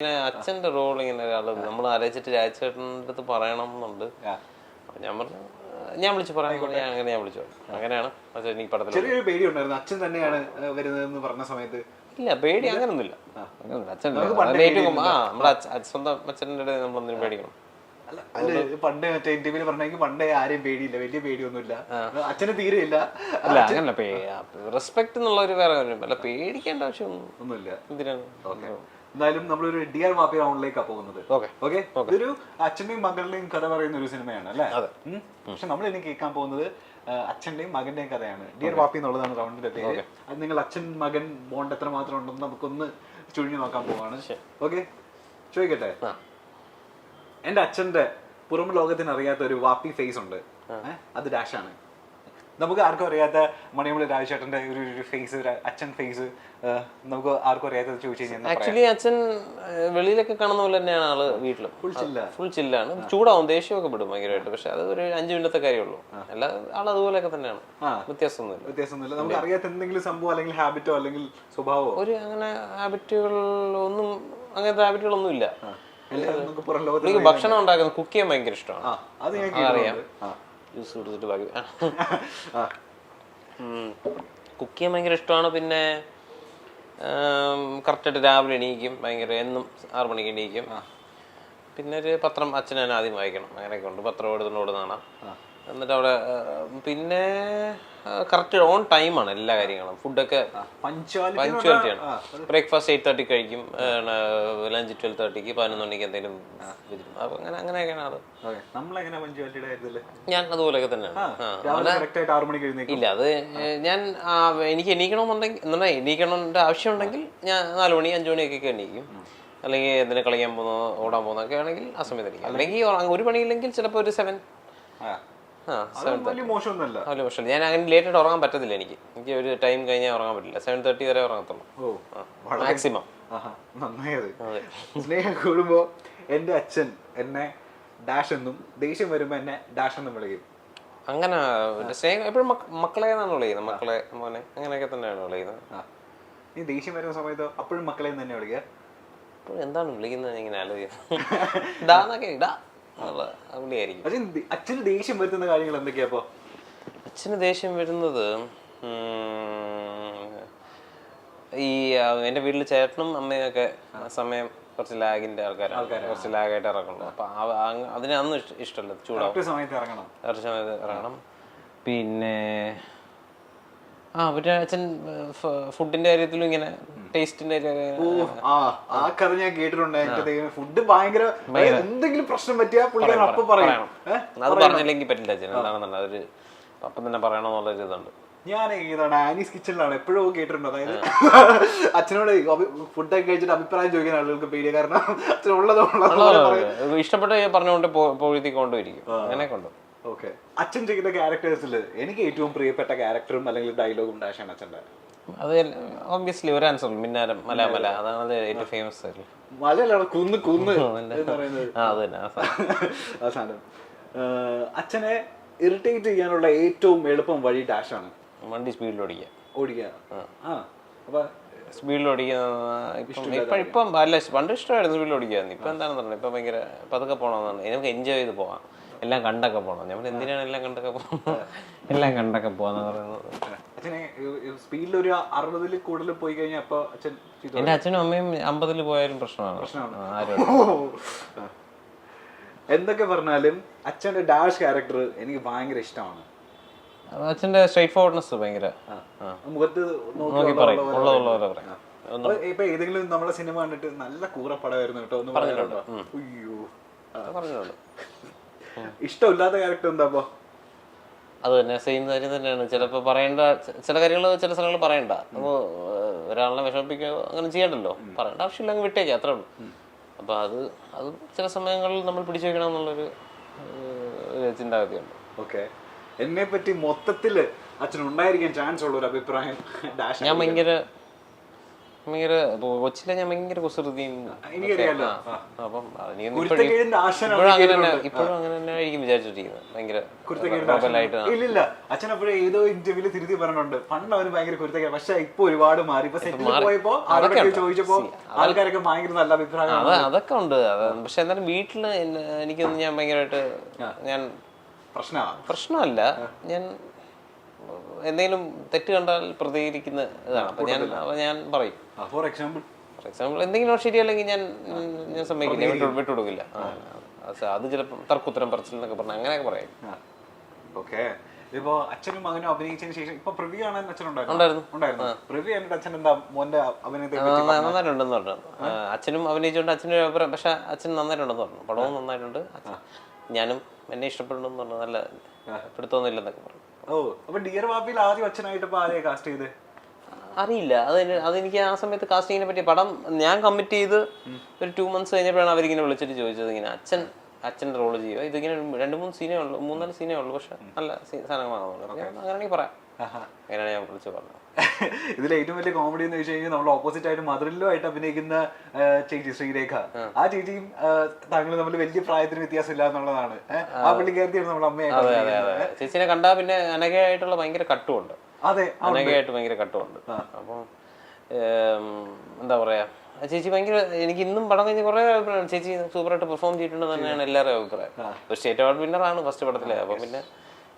ഇങ്ങനെ അച്ഛന്റെ റോൾ ഇങ്ങനെ ഒരാൾ നമ്മൾ ആലോചിച്ചിട്ട് രാജേട്ടന്റെ അടുത്ത് പറയണം എന്നുണ്ട് അപ്പൊ ഞാൻ പറഞ്ഞു ഞാൻ വിളിച്ചു പറയാൻ ഞാൻ അങ്ങനെ ഞാൻ വിളിച്ചു അങ്ങനെയാണ്. പക്ഷേ എനിക്ക് പടത്തിൽ ചെറിയൊരു പേടി ഉണ്ടായിരുന്നു അച്ഛൻ തന്നെയാണ് വരുന്നതെന്ന് പറഞ്ഞ സമയത്ത്. ഇല്ല പേടി അങ്ങനൊന്നുമില്ല. അങ്ങനൊന്നുമില്ല. അച്ഛൻ ഏറ്റവും ആ നമ്മുടെ സ്വന്തം അച്ഛന്റെ അടുത്ത് നമ്മൾ എന്തിനും പേടിക്കണം അല്ല പണ്ട് മറ്റേ ഇന്റർവ്യൂൽ പറഞ്ഞെങ്കിൽ പണ്ടേ ആരെയും പേടിയില്ല. വലിയ പേടിയൊന്നുമില്ല. അച്ഛന് തീരെ ഇല്ല അല്ല അങ്ങനല്ല റെസ്പെക്ട് എന്നുള്ള ഒരു വേറെ അല്ല പേടിക്കേണ്ട ആവശ്യമൊന്നും ഒന്നുമില്ല. എന്തിനാണ്? ഓക്കെ. എന്തായാലും നമ്മൾ നമ്മളൊരു ഡിയർ മാപ്പി റൗണ്ടിലേക്കാണ് പോകുന്നത്. ഓക്കെ. ഇതൊരു അച്ഛന്റെയും മകളുടെയും കഥ പറയുന്ന ഒരു സിനിമയാണ് അല്ലേ. പക്ഷെ നമ്മൾ ഇനി കേൾക്കാൻ പോകുന്നത് അച്ഛന്റെയും മകന്റെയും കഥയാണ്. ഡിയർ വാപ്പി എന്നുള്ളതാണ് റൗണ്ടിന്റെ പേര്. അത് നിങ്ങൾ അച്ഛൻ മകൻ ബോണ്ട് എത്ര മാത്രം ഉണ്ടെന്ന് നമുക്കൊന്ന് ചുഴിഞ്ഞു നോക്കാൻ പോവാണ്. ഓക്കെ? ചോദിക്കട്ടെ. എന്റെ അച്ഛന്റെ പുറം ലോകത്തിന് അറിയാത്ത ഒരു വാപ്പി ഫേസ് ഉണ്ട്? അത് ഡാഷാണ്. നമുക്ക് ആർക്കും അറിയാത്ത മണിമുള്ളി രാജേട്ടന്റെ ഒരു ഒരു ഫേസ് ഒരു അച്ഛൻ ഫേസ് നമുക്ക് ആർക്കും അറിയാത്തത് ചോദിച്ചു കഴിഞ്ഞാൽ ആക്ച്വലി അച്ഛൻ വെളിയിലൊക്കെ കാണുന്ന പോലെ തന്നെയാണ് ആൾ വീട്ടിലും. ഫുൾ ചില്ല ഫുൾ ചില്ലാണ് ചൂടാവും ദേഷ്യമൊക്കെ പെടും ഭയങ്കരമായിട്ട്. പക്ഷെ അത് ഒരു അഞ്ചു മിനിറ്റത്തെ കാര്യമുള്ളൂ അല്ല ആൾ അതുപോലെയൊക്കെ തന്നെയാണ്. വ്യത്യാസമൊന്നുമില്ല. വ്യത്യാസമൊന്നുമില്ല. നമുക്ക് അറിയാത്ത എന്തെങ്കിലും സംഭവം അല്ലെങ്കിൽ ഹാബിറ്റോ അല്ലെങ്കിൽ സ്വഭാവമോ? ഒരു അങ്ങനെ ഹാബിറ്റുകൾ ഒന്നും അങ്ങനത്തെ ഹാബിറ്റുകളൊന്നും ഇല്ല. ഭക്ഷണം ഉണ്ടാക്കുന്നത് കുക്ക് ചെയ്യാൻ ഭയങ്കര ഇഷ്ടമാണ്. അറിയാം. ജ്യൂസ് കുടിച്ചിട്ട് ബാക്കി. ആ. കുക്ക് ചെയ്യാൻ ഭയങ്കര ഇഷ്ടമാണ്. പിന്നെ കറക്റ്റായിട്ട് രാവിലെ എണീക്കും. ഭയങ്കര എന്നും ആറു മണിക്ക് എണീക്കും. പിന്നെ ഒരു പത്രം അച്ഛൻ ആദ്യം വായിക്കണം. അങ്ങനെയൊക്കെ ഉണ്ട്. പത്രം എടുത്തുകൊണ്ട് ഓടുന്നതാണ് എന്നിട്ട് അവിടെ പിന്നെ കറക്റ്റ് ഓൺ ടൈമാണ് എല്ലാ കാര്യങ്ങളും. ഫുഡൊക്കെ പഞ്ച്വാലിറ്റി എന്ന് പഞ്ച്വാലിറ്റിയാണ് പറഞ്ഞാൽ- ആ, ബ്രേക്ക്ഫാസ്റ്റ് എയ്റ്റ് തേർട്ടി കഴിക്കും ലഞ്ച് ട്വൽവ് തേർട്ടിക്ക് പതിനൊന്ന് മണിക്ക് എന്തെങ്കിലും അപ്പൊ അങ്ങനെ അങ്ങനെയൊക്കെയാണ് അത്. ഞാൻ അതുപോലെയൊക്കെ തന്നെയാണ്. ഇല്ല അത് ഞാൻ എനിക്ക് എണീക്കണമെന്നുണ്ടെങ്കിൽ എന്നാ എണീക്കണമെന്നുണ്ട് ആവശ്യമുണ്ടെങ്കിൽ ഞാൻ നാല് മണി അഞ്ചു മണിയൊക്കെ എണീക്കും. അല്ലെങ്കിൽ എന്തിനു കളിക്കാൻ പോകുന്നോ ഓടാൻ പോകുന്നൊക്കെ ആണെങ്കിൽ ആ സമയത്ത് അല്ലെങ്കിൽ ഒരു പണിയില്ലെങ്കിൽ ചിലപ്പോൾ ഒരു സെവൻ മോശമൊന്നുമല്ല. ഞാൻ അങ്ങനെ ലേറ്റ് ആയിട്ട് ഉറങ്ങാൻ പറ്റത്തില്ല എനിക്ക്. എനിക്ക് ഒരു ടൈം കഴിഞ്ഞാൽ ഉറങ്ങാൻ പറ്റില്ല. സെവൻ തേർട്ടി വരെ ഉറങ്ങത്തുള്ളൂ. മാക്സിമം നന്നായത് സ്നേഹം കൂടുമ്പോ എന്റെ അച്ഛൻ എന്നെ ഡാഷ് എന്നും ദേഷ്യം വരുമ്പോ എന്നെ ഡാഷ് എന്നും വിളിക്കും. അങ്ങനെ സ്നേഹം എപ്പോഴും മക്കളെ എന്നാണ് വിളിക്കുന്നത്. മക്കളെ മോനെ അങ്ങനെയൊക്കെ തന്നെയാണ് വിളിക്കുന്നത്. ഈ ദേഷ്യം വരുന്ന സമയത്ത് അപ്പോഴും മക്കളെ തന്നെ വിളിക്കുക? എന്താണ് വിളിക്കുന്നത് ഇങ്ങനെ ആലോചിക്കുന്നത് ആ വിളിയായിരിക്കും അച്ഛൻ അച്ഛന് ദേഷ്യം വരുത്തുന്ന കാര്യങ്ങൾ എന്തൊക്കെയാ അപ്പൊ അച്ഛന് ദേഷ്യം വരുന്നത് ഈ എന്റെ വീട്ടിൽ ചേട്ടനും അമ്മയും ഒക്കെ ആ സമയം കുറച്ച് ലാഗിന്റെ ആൾക്കാരാണ്. കുറച്ച് ലാഗായിട്ട് ഇറങ്ങുള്ളൂ അപ്പൊ ആ- ആ- അതിന് അന്ന് ഇഷ്ട- ഇഷ്ടമല്ല ചൂടാവും. കറക്റ്റ് സമയത്ത് ഇറങ്ങണം. കുറച്ച് സമയത്ത് ഇറങ്ങണം. പിന്നെ ആ പിന്നെ അച്ഛൻ ഫുഡിന്റെ കാര്യത്തിലും ഇങ്ങനെ ടേസ്റ്റിന്റെ ഓ ആ ആ കഥ ഞാൻ കേട്ടിട്ടുണ്ട്. എന്റെ ദൈവം ഫുഡ് ഭയങ്കര എന്തെങ്കിലും പ്രശ്നം പറ്റിയാ പുള്ളിക്കാരൻ അപ്പൊ പറയണം? അത് പറഞ്ഞില്ലെങ്കിൽ പറ്റില്ല അച്ഛൻ. എന്താണെന്നല്ല അതൊരു അപ്പം തന്നെ പറയണമെന്നുള്ളൊരു ഇതുണ്ട്. ഞാൻ ഇതാണ് ആനീസ് കിച്ചണിലാണ്. എപ്പോഴും കേട്ടിട്ടുണ്ട്. അതായത് അച്ഛനോട് ഫുഡൊക്കെ കഴിച്ചിട്ട് അഭിപ്രായം ചോദിക്കുന്ന ആളുകൾക്ക് പേടിയ. കാരണം അച്ഛനുള്ളത് ഇഷ്ടപ്പെട്ട പറഞ്ഞുകൊണ്ട് പൊഴുത്തി കൊണ്ടുവരിക്കും അങ്ങനെ കൊണ്ടു ഓക്കെ അച്ഛൻ ചെയ്യുന്ന ക്യാരക്ടേഴ്സിൽ എനിക്ക് ഏറ്റവും പ്രിയപ്പെട്ട ക്യാരക്ടറും അല്ലെങ്കിൽ ഡയലോഗും ഡാഷാണ് അച്ഛന്റെ. അത് ഓബിയസ്ലി ഒരു ആൻസർ മിന്നാരം മല മല അതാണ് ഏറ്റവും ഫേമസ് മലയല്ലാണ് കുന്ന് കുന്ന് ഏഹ് അച്ഛനെ ഇറിറ്റേറ്റ് ചെയ്യാനുള്ള ഏറ്റവും എളുപ്പം വഴി ഡാഷാണ് വണ്ടി സ്പീഡിൽ ഓടിക്കുക. ഓടിക്കുക. ആ. അപ്പൊ സ്പീഡിൽ ഓടിക്കുന്ന ഇപ്പം ഇപ്പം അല്ല പണ്ട് ഇഷ്ടമായിരുന്നു സ്പീഡിൽ ഓടിക്കുക ഇപ്പം എന്താണെന്ന് പറഞ്ഞത് ഇപ്പം ഭയങ്കര പതുക്കെ പോകണമെന്നാണ്. നമുക്ക് എൻജോയ് ചെയ്ത് പോവാം. എല്ലാം കണ്ടൊക്കെ പോകണം നമ്മൾ എന്തിനാണ് എല്ലാം കണ്ടൊക്കെ പോകുന്നത് എല്ലാം കണ്ടൊക്കെ പോകാന്ന് പറയുന്നത്. അച്ഛനെ സ്പീഡിൽ ഒരു അറുപതിൽ കൂടുതൽ പോയി കഴിഞ്ഞാൽ അപ്പൊ അച്ഛൻ എന്റെ അച്ഛനും അമ്മയും അമ്പതിൽ പോയാലും പ്രശ്നമാണ്. പ്രശ്നമാണ്. എന്തൊക്കെ പറഞ്ഞാലും അച്ഛന്റെ ഡാഷ് ക്യാരക്ടർ എനിക്ക് ഭയങ്കര ഇഷ്ടമാണ്. അച്ഛന്റെ സ്ട്രൈറ്റ് ഫോർവേഡ്നെസ് ഭയങ്കര. മുഖത്ത് നോക്കി പറയും. ഉള്ള- ഉള്ളതുള്ള പറയാം. ഇപ്പൊ ഏതെങ്കിലും നമ്മളെ സിനിമ കണ്ടിട്ട് നല്ല കൂറപ്പടമായിരുന്നു കേട്ടോ ഒന്ന് പറഞ്ഞിട്ടുണ്ടോ. അയ്യോ പറഞ്ഞോളൂ ഇഷ്ടമില്ലാത്ത ക്യാരക്ടർ എന്താ അപ്പൊ അത് തന്നെ സെയിം കാര്യം തന്നെയാണ്. ചിലപ്പോൾ പറയേണ്ട ചില കാര്യങ്ങൾ ചില സ്ഥലങ്ങൾ പറയണ്ട. അപ്പോൾ ഒരാളിനെ വിഷമിപ്പിക്കുകയോ അങ്ങനെ ചെയ്യണ്ടല്ലോ. പറയേണ്ട ആവശ്യമില്ല അങ്ങ് വിട്ടേക്കാം അത്രേ ഉള്ളൂ. അപ്പോൾ അത് അത് ചില സമയങ്ങളിൽ നമ്മൾ പിടിച്ചു വെക്കണം എന്നുള്ളൊരു ചിന്താഗതിയുണ്ട്. ഓക്കെ. എന്നെ പറ്റി മൊത്തത്തിൽ അച്ഛൻ ഉണ്ടായിരിക്കാൻ ചാൻസ് ഉള്ള ഒരു അഭിപ്രായം ഞാൻ ഭയങ്കര ഭയങ്കര കൊച്ചിലെ ഞാൻ ഭയങ്കര കുസൃതിയും അപ്പം ഇപ്പോഴും അങ്ങനെ തന്നെ ഇപ്പോഴും അങ്ങനെ തന്നെ ആയിരിക്കും വിചാരിച്ചിരിക്കുന്നത് ഭയങ്കര. ഇല്ലില്ല അച്ഛൻ അപ്പോഴേ ഏതോ ഇന്റർവ്യൂൽ തിരുത്തി പറഞ്ഞിട്ടുണ്ട്. പണ്ട് അവന് ഭയങ്കര കുരുത്തക്കേട് പക്ഷെ ഇപ്പൊ ഒരുപാട് മാറി. ഇപ്പൊ സെറ്റിൽ. പോയപ്പോ അതൊക്കെ ഉണ്ട്. ചോദിച്ചപ്പോ ആൾക്കാരൊക്കെ ഭയങ്കര നല്ല അഭിപ്രായം അത് അതൊക്കെ ഉണ്ട്. പക്ഷെ എന്നാലും വീട്ടിൽ എനിക്കൊന്നും ഞാൻ ഭയങ്കരമായിട്ട് ഞാൻ പ്രശ്നമല്ല. ഞാൻ എന്തെങ്കിലും തെറ്റ് കണ്ടാൽ പ്രതികരിക്കുന്ന ഇതാണ്. അപ്പൊ ഞാൻ അപ്പൊ ഞാൻ പറയും. ഫോർ എക്സാമ്പിൾ ഫോർ എക്സാമ്പിൾ എന്തെങ്കിലും ശരിയല്ലെങ്കിൽ ഞാൻ ഞാൻ സമ്മതിക്കില്ല. വിട്ടുകൊടുക്കില്ല അത് ചിലപ്പോൾ തർക്കുത്തരം പറച്ചിൽ എന്നൊക്കെ പറഞ്ഞാൽ അങ്ങനെയൊക്കെ പറയാം. ഓക്കെ. ഇപ്പോ അച്ഛനും മകനും അഭിനയിച്ചതിന് ശേഷം ഇപ്പൊ പ്രിവ്യൂ ആണ് അച്ഛൻ ഉണ്ടായിരുന്നു. പ്രിവ്യൂ കണ്ടിട്ട് അച്ഛൻ എന്താ മോന്റെ അഭിനയത്തെ നന്നായിട്ടുണ്ടെന്ന് പറഞ്ഞു. അച്ഛനും അഭിനയിച്ചുകൊണ്ട് അച്ഛനും അഭിപ്രായം പക്ഷെ അച്ഛൻ നന്നായിട്ടുണ്ടെന്ന് പറഞ്ഞു. പടവും നന്നായിട്ടുണ്ട്. ഞാനും എന്നെ ഇഷ്ടപ്പെടുന്നു പറഞ്ഞു നല്ല പിടുത്തൊന്നുമില്ലെന്നൊക്കെ പറഞ്ഞു. ഓ അപ്പൊ ഡിയർ വാപ്പിയിൽ ആദ്യം അച്ഛനായിട്ട് ഇപ്പൊ ആരെയാ കാസ്റ്റ് ചെയ്ത്? അറിയില്ല. അത് അതെനിക്ക് ആ സമയത്ത് കാസ്റ്റിങ്ങിനെ പറ്റി പടം ഞാൻ കമ്മിറ്റ് ചെയ്ത് ഒരു ടു മന്ത്സ് കഴിഞ്ഞപ്പോഴാണ് അവരിങ്ങനെ വിളിച്ചിട്ട് ചോദിച്ചത് ഇങ്ങനെ അച്ഛൻ അച്ഛന്റെ റോൾ ചെയ്യുക ഇതിങ്ങനെ രണ്ട് മൂന്ന് സീനേ ഉള്ളൂ മൂന്നാൽ സീനേ ഉള്ളൂ പക്ഷെ നല്ല സാധനങ്ങളാണ്. അങ്ങനെയാണെങ്കിൽ പറയാം. അങ്ങനെയാണ് ഞാൻ വിളിച്ച് പറഞ്ഞത്. ഇതിൽ ഏറ്റവും വലിയ കോമഡി എന്ന് വെച്ച് കഴിഞ്ഞാൽ നമ്മൾ ഓപ്പോസിറ്റ് ആയിട്ട് മദറിലോ ആയിട്ട് അഭിനയിക്കുന്ന ചേച്ചി ശ്രീരേഖ. ആ. ചേച്ചിയും താങ്കൾ തമ്മിൽ വലിയ പ്രായത്തിന് വ്യത്യാസമില്ല എന്നുള്ളതാണ്. ആ. പുള്ളിക്കാരത്തിയാണ് നമ്മുടെ അമ്മയായിട്ട് ചേച്ചിനെ കണ്ടാൽ പിന്നെ അനഘയായിട്ടുള്ള ഭയങ്കര കട്ടുമുണ്ട്. അതെ അനകയായിട്ട് അനഘയായിട്ട് ഭയങ്കര കട്ടുമുണ്ട്. അപ്പം എന്താ പറയാ ചേച്ചി ഭയങ്കര എനിക്ക് ഇന്നും പടം കഴിഞ്ഞ് കുറെ അഭിപ്രായം ചേച്ചി സൂപ്പറായിട്ട് പെർഫോം ചെയ്തിട്ടുണ്ട് തന്നെയാണ് എല്ലാവരുടെയും അഭിപ്രായം. ഒരു സ്റ്റേറ്റ് അവാർഡ് വിന്നറാണ് ഫസ്റ്റ് പടത്തിലെ. അപ്പം പിന്നെ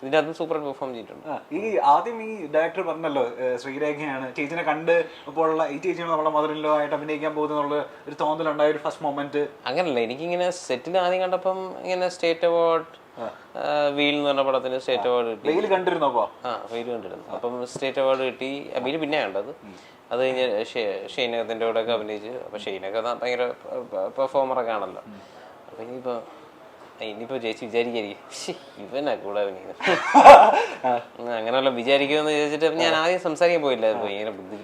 ഇതിന്റെ സൂപ്പർ പെർഫോം ചെയ്തിട്ടുണ്ട്. ഈ ആദ്യം ഈ ഡയറക്ടർ പറഞ്ഞല്ലോ ശ്രീരേഖയാണ്. ചേച്ചിനെ കണ്ട് ഇപ്പോൾ ഈ ചേച്ചി നമ്മുടെ മദറിലോ ആയിട്ട് അഭിനയിക്കാൻ പോകുന്നുള്ള ഒരു തോന്നലുണ്ടായ ഒരു ഫസ്റ്റ് മൊമെന്റ് അങ്ങനല്ല എനിക്കിങ്ങനെ സെറ്റിൽ ആദ്യം കണ്ടപ്പം ഇങ്ങനെ സ്റ്റേറ്റ് അവാർഡ് വീൽ എന്ന് പറഞ്ഞ പടത്തിന് സ്റ്റേറ്റ് അവാർഡ് കിട്ടി. വെയിൽ കണ്ടിരുന്നപ്പോ? ആ വീൽ കണ്ടിരുന്നു. അപ്പം സ്റ്റേറ്റ് അവാർഡ് കിട്ടി. വീൽ പിന്നെ കണ്ടത്. അത് കഴിഞ്ഞ് ഷെയ്നകത്തിന്റെ കൂടെ ഒക്കെ അഭിനയിച്ച്. അപ്പൊ ഷെയ്നൊക്കെ ഭയങ്കര പെർഫോമറൊക്കെ ആണല്ലോ. അപ്പൊ ഇനിയിപ്പോ ഇനിയിപ്പോ ചേച്ചി വിചാരിക്കായിരിക്കും. ഇവനാ കൂടെ അങ്ങനെയുള്ള വിചാരിക്കുമെന്ന് വിചാരിച്ചിട്ട് ഞാൻ ആദ്യം സംസാരിക്കാൻ പോയില്ല. ഭയങ്കര ബുദ്ധി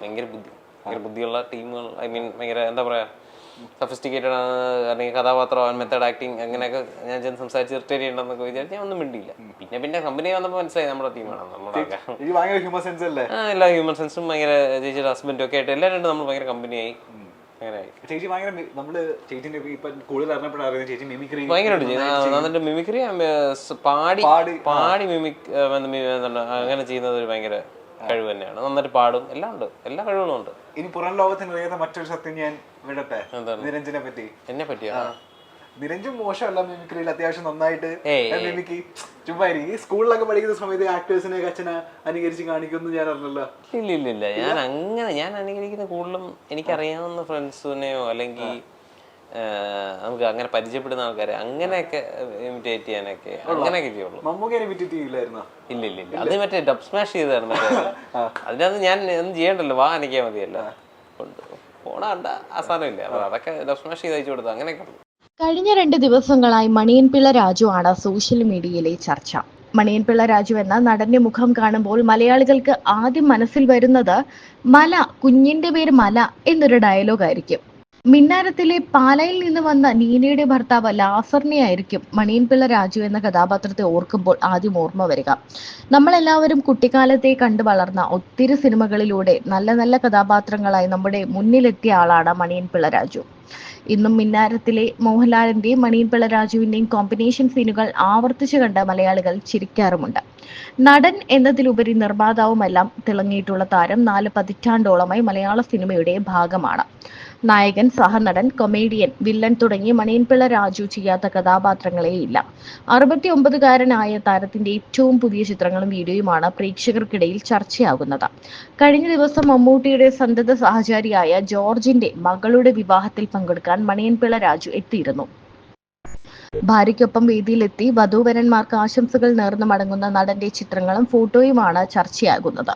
ഭയങ്കര ബുദ്ധി ഭയങ്കര ബുദ്ധിയുള്ള ടീമുകൾ. ഐ മീൻ ഭയങ്കര എന്താ പറയാ സഫിസ്റ്റിക്കേറ്റഡ് ആണ്. അല്ലെങ്കിൽ കഥാപാത്രം മെത്തേഡ് ആക്ടിങ് അങ്ങനെയൊക്കെ ഞാൻ ചെന്ന് സംസാരിച്ച് ഇറിറ്റേറ്റ് ചെയ്യണമെന്നൊക്കെ വിചാരിച്ച് ഞാൻ ഒന്നും മിണ്ടിയില്ല. പിന്നെ പിന്നെ കമ്പനി വന്നപ്പോൾ മനസ്സിലായി നമ്മുടെ ടീമാണ്. നമ്മുടെ എല്ലാ ഹ്യൂമൻ സെൻസും ഭയങ്കര ചേച്ചിയുടെ ഹസ്ബൻഡും ഒക്കെ ആയിട്ട് എല്ലാവരും നമ്മൾ ഭയങ്കര കമ്പനിയായി അങ്ങനെയായി ചേച്ചി ഭയങ്കര മി- നമ്മൾ ചേച്ചിന്റെ ഇപ്പൊ കൂടുതൽ അറിഞ്ഞപ്പോഴാണ് അറിയുന്നത് ചേച്ചി മിമിക്രി ഭയങ്കരമായിട്ട് ചെയ്യും ആ, നന്നായിട്ട് മിമിക്രി പാടി പാടി, പാടി മിമിക് അങ്ങനെ ചെയ്യുന്നത് ഒരു ഭയങ്കര കഴിവ് തന്നെയാണ്. നന്നായിട്ട് പാടും. എല്ലാം ഉണ്ട്. എല്ലാ കഴിവുകളും ഉണ്ട്. ഇനി പുറം ലോകത്തിന് അറിയാത്ത മറ്റൊരു സത്യം ഞാൻ വിടട്ടെ? നിരഞ്ജനെ പറ്റി. എന്നെ പറ്റിയോ നിരഞ്ജൻ മോശമല്ല മിമിക്രിയിൽ അത്യാവശ്യം നന്നായിട്ട് മിമിക്രി ചുമ്മാ. ഈ സ്കൂളിലൊക്കെ പഠിക്കുന്ന സമയത്ത് ആക്ടേഴ്സിനെ അച്ഛനെ അനുകരിച്ച് കാണിക്കുന്നു ഞാൻ അറിഞ്ഞല്ലോ. ഇല്ല ഇല്ല. ഇല്ല ഞാൻ അങ്ങനെ ഞാൻ അനുകരിക്കുന്ന കൂടുതലും എനിക്കറിയാവുന്ന ഫ്രണ്ട്സിനെയോ അല്ലെങ്കിൽ നമുക്ക് അങ്ങനെ പരിചയപ്പെടുന്ന ആൾക്കാരെ അങ്ങനെയൊക്കെ ഇമിറ്റേറ്റ് ചെയ്യാനൊക്കെ അങ്ങനെയൊക്കെ ചെയ്യുള്ളൂ. മമ്മൂക്കേനെ ഇമിറ്റേറ്റ് ചെയ്യില്ലായിരുന്നോ? ഇല്ല ഇല്ല ഇല്ല അത് മറ്റേ ഡബ് സ്മാഷ് മറ്റേ. അതിനകത്ത് ഞാൻ ഒന്നും ചെയ്യണ്ടല്ലോ. വാ എനിക്കാ മതിയല്ലോ. പോണ കണ്ട സാധനമില്ല. അപ്പൊ അതൊക്കെ ഡബ് സ്മാഷ് ചെയ്ത് അയച്ചു കൊടുത്തു. അങ്ങനെയൊക്കെ കഴിഞ്ഞ രണ്ട് ദിവസങ്ങളായി മണിയൻപിള്ള രാജു ആണ് സോഷ്യൽ മീഡിയയിലെ ചർച്ച. മണിയൻപിള്ള രാജു എന്ന നടന്റെ മുഖം കാണുമ്പോൾ മലയാളികൾക്ക് ആദ്യം മനസ്സിൽ വരുന്നത് മല കുഞ്ഞിന്റെ പേര് മല എന്നൊരു ഡയലോഗ് ആയിരിക്കും. മിന്നാരത്തിലെ പാലയിൽ നിന്ന് വന്ന നീനയുടെ ഭർത്താവ് ലാസറിനെ ആയിരിക്കും മണിയൻപിള്ള രാജു എന്ന കഥാപാത്രത്തെ ഓർക്കുമ്പോൾ ആദ്യം ഓർമ്മ വരിക. നമ്മളെല്ലാവരും കുട്ടിക്കാലത്തെ കണ്ടു വളർന്ന ഒത്തിരി സിനിമകളിലൂടെ നല്ല നല്ല കഥാപാത്രങ്ങളായി നമ്മുടെ മുന്നിലെത്തിയ ആളാണ് മണിയൻപിള്ള രാജു. ഇന്നും മിന്നാരത്തിലെ മോഹൻലാലിന്റെയും മണിയൻപിള്ള രാജുവിന്റെയും കോമ്പിനേഷൻ സീനുകൾ ആവർത്തിച്ചു കണ്ട മലയാളികൾ ചിരിക്കാറുമുണ്ട്. നടൻ എന്നതിലുപരി നിർമ്മാതാവുമെല്ലാം തിളങ്ങിയിട്ടുള്ള താരം നാല് പതിറ്റാണ്ടോളമായി മലയാള സിനിമയുടെ ഭാഗമാണ്. നായകൻ സഹനടൻ കൊമേഡിയൻ വില്ലൻ തുടങ്ങി മണിയൻപിള്ള രാജു ചെയ്യാത്ത കഥാപാത്രങ്ങളേ ഇല്ല. അറുപത്തി ഒമ്പതുകാരനായ താരത്തിന്റെ ഏറ്റവും പുതിയ ചിത്രങ്ങളും വീഡിയോയുമാണ് പ്രേക്ഷകർക്കിടയിൽ ചർച്ചയാകുന്നത്. കഴിഞ്ഞ ദിവസം മമ്മൂട്ടിയുടെ സന്തത സഹചാരിയായ ജോർജിന്റെ മകളുടെ വിവാഹത്തിൽ പങ്കെടുക്കാൻ മണിയൻപിള്ള രാജു എത്തിയിരുന്നു. ഭാര്യയ്ക്കൊപ്പം വേദിയിലെത്തി വധൂവരന്മാർക്ക് ആശംസകൾ നേർന്നു മടങ്ങുന്ന നടന്റെ ചിത്രങ്ങളും ഫോട്ടോയുമാണ് ചർച്ചയാകുന്നത്.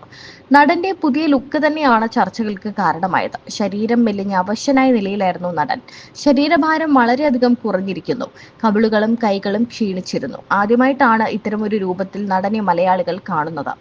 നടന്റെ പുതിയ ലുക്ക് തന്നെയാണ് ചർച്ചകൾക്ക് കാരണമായത്. ശരീരം മെലിഞ്ഞ അവശനായ നിലയിലായിരുന്നു നടൻ. ശരീരഭാരം വളരെയധികം കുറഞ്ഞിരിക്കുന്നു. കവിളുകളും കൈകളും ക്ഷീണിച്ചിരുന്നു. ആദ്യമായിട്ടാണ് ഇത്തരമൊരു രൂപത്തിൽ നടനെ മലയാളികൾ കാണുന്നത്.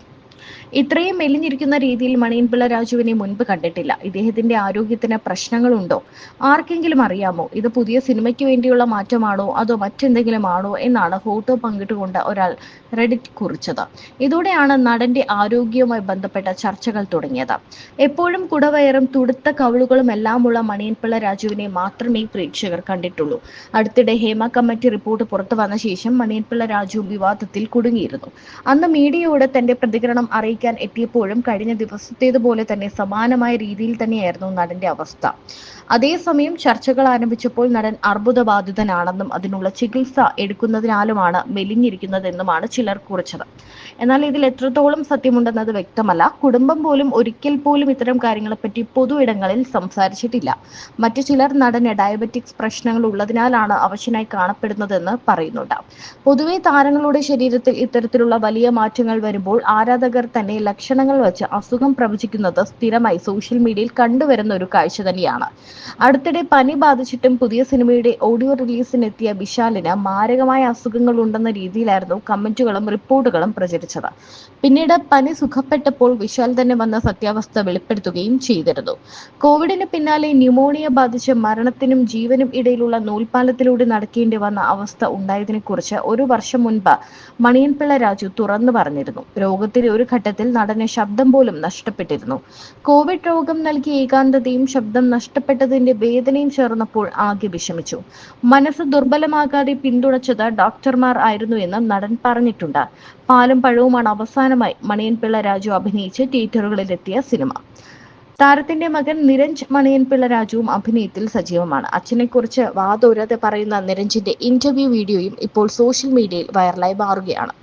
ഇത്രയും മെലിഞ്ഞിരിക്കുന്ന രീതിയിൽ മണിയൻപിള്ള രാജുവിനെ മുൻപ് കണ്ടിട്ടില്ല. ഇദ്ദേഹത്തിന്റെ ആരോഗ്യത്തിന് പ്രശ്നങ്ങളുണ്ടോ? ആർക്കെങ്കിലും അറിയാമോ? ഇത് പുതിയ സിനിമയ്ക്ക് വേണ്ടിയുള്ള മാറ്റമാണോ? അതോ മറ്റെന്തെങ്കിലും ആണോ? എന്നാണ് ഫോട്ടോ പങ്കിട്ടുകൊണ്ട് ഒരാൾ റെഡിറ്റ് കുറിച്ചത്. ഇതോടെയാണ് നടന്റെ ആരോഗ്യവുമായി ബന്ധപ്പെട്ട ചർച്ചകൾ തുടങ്ങിയത്. എപ്പോഴും കുടവയറും തുടുത്ത കവിളുകളും എല്ലാമുള്ള മണിയൻപിള്ള രാജുവിനെ മാത്രമേ പ്രേക്ഷകർ കണ്ടിട്ടുള്ളൂ. അടുത്തിടെ ഹേമ കമ്മിറ്റി റിപ്പോർട്ട് പുറത്തു വന്ന ശേഷം മണിയൻപിള്ള രാജു വിവാദത്തിൽ കുടുങ്ങിയിരുന്നു. അന്ന് മീഡിയയോട് തന്റെ പ്രതികരണം അറിയിക്കാൻ എത്തിയപ്പോഴും കഴിഞ്ഞ ദിവസത്തേതുപോലെ തന്നെ സമാനമായ രീതിയിൽ തന്നെയായിരുന്നു നടന്റെ അവസ്ഥ. അതേസമയം ചർച്ചകൾ ആരംഭിച്ചപ്പോൾ നടൻ അർബുദബാധിതനാണെന്നും അതിനുള്ള ചികിത്സ എടുക്കുന്നതിനാലുമാണ് മെലിഞ്ഞിരിക്കുന്നതെന്നുമാണ് ചിലർ കുറിച്ചത്. എന്നാൽ ഇതിൽ എത്രത്തോളം സത്യമുണ്ടെന്നത് വ്യക്തമല്ല. കുടുംബം പോലും ഒരിക്കൽ പോലും ഇത്തരം കാര്യങ്ങളെപ്പറ്റി പൊതു ഇടങ്ങളിൽ സംസാരിച്ചിട്ടില്ല. മറ്റു ചിലർ നടന് ഡയബറ്റിക്സ് പ്രശ്നങ്ങൾ ഉള്ളതിനാലാണ് അവശനായി കാണപ്പെടുന്നതെന്ന് പറയുന്നുണ്ട്. പൊതുവെ താരങ്ങളുടെ ശരീരത്തിൽ ഇത്തരത്തിലുള്ള വലിയ മാറ്റങ്ങൾ വരുമ്പോൾ ആരാധകർ തന്നെ ലക്ഷണങ്ങൾ വെച്ച് അസുഖം പ്രവചിക്കുന്നത് സ്ഥിരമായി സോഷ്യൽ മീഡിയയിൽ കണ്ടുവരുന്ന ഒരു കാഴ്ച തന്നെയാണ്. അടുത്തിടെ പനി ബാധിച്ചിട്ടും പുതിയ സിനിമയുടെ ഓഡിയോ റിലീസിനെത്തിയ വിശാലിന് മാരകമായ അസുഖങ്ങൾ ഉണ്ടെന്ന രീതിയിലായിരുന്നു കമന്റുകളും റിപ്പോർട്ടുകളും പ്രചരിച്ചത്. പിന്നീട് പനി സുഖപ്പെട്ടപ്പോൾ വിശാൽ തന്നെ വന്ന സത്യാവസ്ഥ വെളിപ്പെടുത്തുകയും ചെയ്തിരുന്നു. കോവിഡിന് പിന്നാലെ ന്യൂമോണിയ ബാധിച്ച് മരണത്തിനും ജീവനും ഇടയിലുള്ള നൂൽപാലത്തിലൂടെ നടക്കേണ്ടി വന്ന അവസ്ഥ ഉണ്ടായതിനെ കുറിച്ച് ഒരു വർഷം മുൻപ് മണിയൻപിള്ള രാജു തുറന്നു പറഞ്ഞിരുന്നു. രോഗത്തിലെ ഒരു ഘട്ടത്തിൽ നടന് ശബ്ദം പോലും നഷ്ടപ്പെട്ടിരുന്നു. കോവിഡ് രോഗം നൽകിയ ഏകാന്തതയും ശബ്ദം നഷ്ടപ്പെട്ടതിന്റെ വേദനയും ചേർന്നപ്പോൾ ആകെ വിഷമിച്ചു. മനസ്സ് ദുർബലമാകാതെ പിന്തുണച്ചത് ഡോക്ടർമാർ ആയിരുന്നു എന്ന് നടൻ പറഞ്ഞിട്ടുണ്ട്. പാലും പഴവുമാണ് അവസാനമായി മണിയൻപിള്ള രാജു അഭിനയിച്ച് തിയേറ്ററുകളിലെത്തിയ സിനിമ. താരത്തിന്റെ മകൻ നിരഞ്ജ് മണിയൻപിള്ള രാജുവും അഭിനയത്തിൽ സജീവമാണ്. അച്ഛനെക്കുറിച്ച് വാതോരാതെ പറയുന്ന നിരഞ്ജിന്റെ ഇന്റർവ്യൂ വീഡിയോയും ഇപ്പോൾ സോഷ്യൽ മീഡിയയിൽ വൈറലായി മാറുകയാണ്.